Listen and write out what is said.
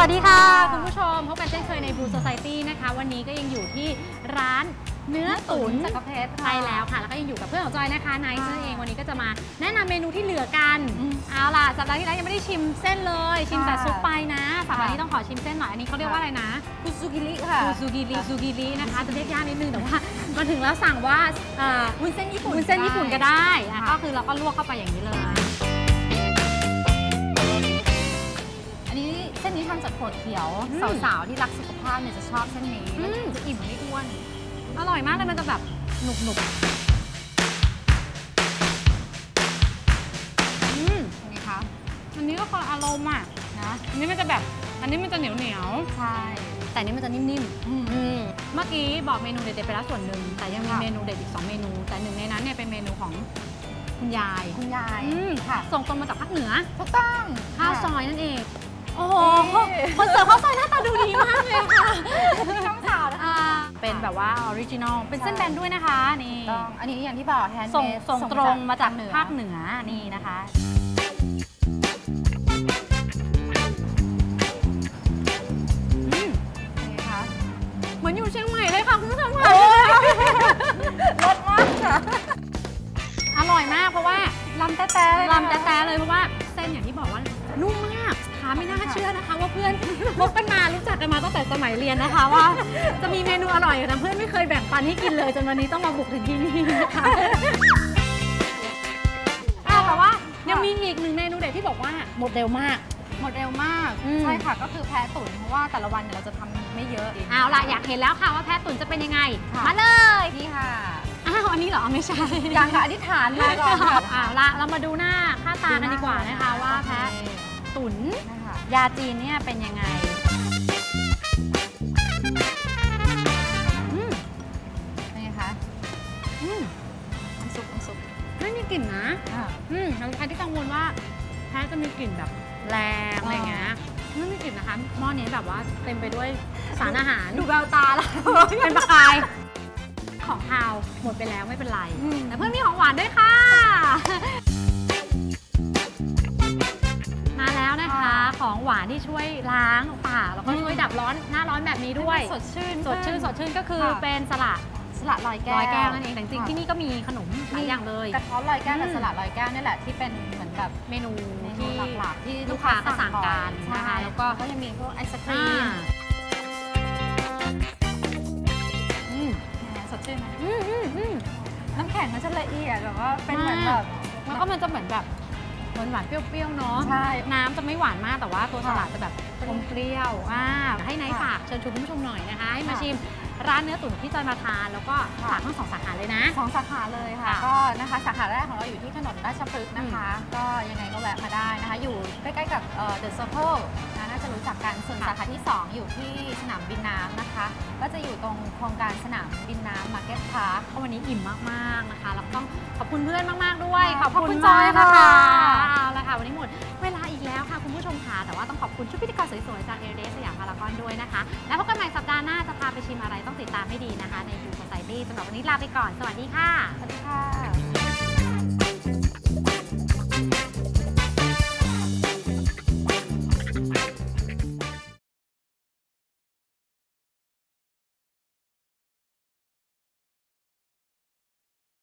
วัสดีค่ะ คุณผู้ชมพบกันเช่นเคยใน Blue Society นะคะ วันนี้ก็ยังอยู่ที่ร้านเนื้อตุ๋นจักรเพชรใช่แล้วค่ะ แล้วก็ยังอยู่กับเพื่อนของจอยนะคะไนท์นั่นเองวันนี้ก็จะมาแนะนำเมนูที่เหลือกันอืมเอาล่ะสัปดาห์ที่แล้วยังไม่ได้ชิมเส้นเลย ชิมแต่ค่ะซุปไปนะสัปดาห์ค่ะนี้ต้องขอชิมเส้นหน่อยอันนี้เขาเรียกว่าอะไรนะคุซูกิริค่ะซูกิริซูกิรินะคะจะเรียกยากนิดนึงแต่ว่ามาถึงแล้วสั่งว่าเอ่อวุ้นเส้นญี่ปุ่นวุ้นเส้นญี่ปุ่นก็ได้อะค่ะก็คือเราก็ลวกเข้าไปอย่างนี้เลย นี้เส้นนี้ทำจากถั่วเขียว อืม สาวๆที่รักสุขภาพเนี่ยจะชอบเส้นนี้อืมจะอิ่มไม่อ้วน อร่อยมากเลยมันจะแบบหนุบหนุบอืมใช่ไหมคะอันนี้ก็คนละอารมณ์อะ นะอันนี้มันจะแบบ อันนี้มันจะเหนียวเหนียวใช่ๆแต่อันนี้มันจะนิ่มอืมๆอืมเมื่อกี้บอกเมนูเด็ดๆไปแล้วส่วนหนึ่ง แต่ยังมีค่ะ เมนูเด็ดอีก 2 เมนู แต่หนึ่งในนั้นเนี่ยเป็นเมนูของคุณยายคุณยาย อืมค่ะ ส่งตรงมาจากภาคเหนือถูกต้องข้าวซค่ะอยนั่นเองโอ้โหนี่คนเสิร์ฟข้าวซอยหน้าตาดูดีมากเลยค่ะช่องสาวนะคะอ่าเป็นแบบว่าออริจินอล เป็นเส้นใช่แบนด้วยนะคะนี่ต้องอันนี้อย่างที่บอกแฮนด์ส่งเมดส่งตรงมาจากเหนือภาคเหนือนี่นะคะอืมเป็นไงคะเหมือนอยู่เชียงใหม่เลยค่ะคุณผู้ชมค่ะรสมากค่ะ อร่อยมากเพราะว่าลำแต๊ะๆเลยนะคะลำแต๊ะๆเลยเพราะว่าเส้นอย่างที่บอกว่านุ่มมากหา ไม่น่าเชื่อนะคะว่าเพื่อนคบกันมารู้จักกันมาตั้งแต่สมัยเรียนนะคะว่า จะมีเมนูอร่อยแต่เพื่อนไม่เคยแบ่งปันให้กินเลยจนวันนี้ต้องมาบุกถึงที่นี่นะคะอะแต่ว่ายังมีอีกหนึ่งเมนูเด็ดที่บอกว่าหมดเร็วมาก หมดเร็วมาก อืม ใช่ค่ะก็คือแพ้ตุ๋นเพราะว่าแต่ละวันเนี่ยเราจะทำไม่เยอะ เอาล่ะอยากเห็นแล้วค่ะว่าแพ้ตุ๋นจะเป็นยังไง ค่ะ มาเลยนี่ค่ะอ้าวอันนี้เหรอไม่ใช่ยังค่ะอธิษฐานมาก่อนค่ะ เอาล่ะเรามาดูหน้าค่าตากันดีกว่านะคะว่าแพ้ ตุ๋นนะคะยาจีนเนี่ยเป็นยังไงอืมเป็นไงคะอืมน้ำซุปน้ำซุปไม่มีกลิ่นนะอ่าอืมใครที่กังวลว่าแพ้จะมีกลิ่นแบบแรงอะไรเงี้ยไม่มีกลิ่นนะคะหม้อนี้แบบว่าเต็มไปด้วยสารอาหาร ดูแววตาแล้วเป็นประกาย ของคาวหมดไปแล้วไม่เป็นไรอืมแต่เพื่อนมีของหวานด้วยค่ะ ของหวานที่ช่วยล้างปากแล้วก็ช่วยดับร้อนหน้าร้อนแบบนี้ด้วย สดชื่นสดชื่นสดชื่นก็คือค่ะเป็นสละสลัดลอยแก้วร้อยแก้วนั่นเองแต่จริงๆค่ะที่นี่ก็มีขนมหลายอย่างเลยกระท้อนลอยแก้วกับอืมสลัดลอยแก้วนี่แหละที่เป็นเหมือนแบบเมนูเมนูที่หลักๆที่ลูกค้าก็สั่งกันบ่อยนะคะใช่แล้วก็ก็ยังมีพวกไอศครีอ่ามอืมแหมสดชื่นนะอืมอืมอืมน้ำแข็งมันจะละเอียดแบบว่าเป็นเหมือนแบบแล้วก็มันจะเหมือนแบบ หวานหวานๆเปรี้ยวๆเนาะใช่น้ำจะไม่หวานมากแต่ว่าตัวสค่ะลัดจะแบบอมเปรี้ยวอ่าให้ไนท์ค่ะฝากเชิญชวนคุณผู้ชมหน่อยนะคะให้มาค่ะชิมร้านเนื้อตุ๋นที่จอยมาทานแล้วก็ค่ะฝากทั้งสองสาขาเลยนะสองสาขาเลยค่ะค่ะ ก็นะคะสาขาแรกของเราอยู่ที่ถนนราชพฤกษ์นะคะ ก็ยังไงก็แวะมาได้นะคะ อยู่ใกล้ๆกับเดอะเซอร์เคิลนะน่าจะรู้จักกันส่วนค่ะสาขาที่ 2 อยู่ที่สนามบินน้ำนะคะ ก็จะอยู่ตรงโครงการสนามบินน้ำมาร์เก็ตพาร์คก็วันนี้อิ่มมากๆนะคะแล้วก็ต้อง ขอบคุณเพื่อนมาก ๆ ด้วยค่ะขอบคุณขอบคุณจอยจอยนะคะค่ะเอาละค่ะ วันนี้หมดเวลาอีกแล้วค่ะ คุณผู้ชมค่ะ แต่ว่าต้องขอบคุณชุดพิธีกรสวย ๆ จากเอเดสยามพารากอนด้วยนะคะ แล้วพบกันใหม่สัปดาห์หน้าจะพาไปชิมอะไรต้องติดตามให้ดีนะคะ ในยูโ o ไซตี้สำหรับวันนี้ลาไปก่อน สวัสดีค่ะ สวัสดีค่ะ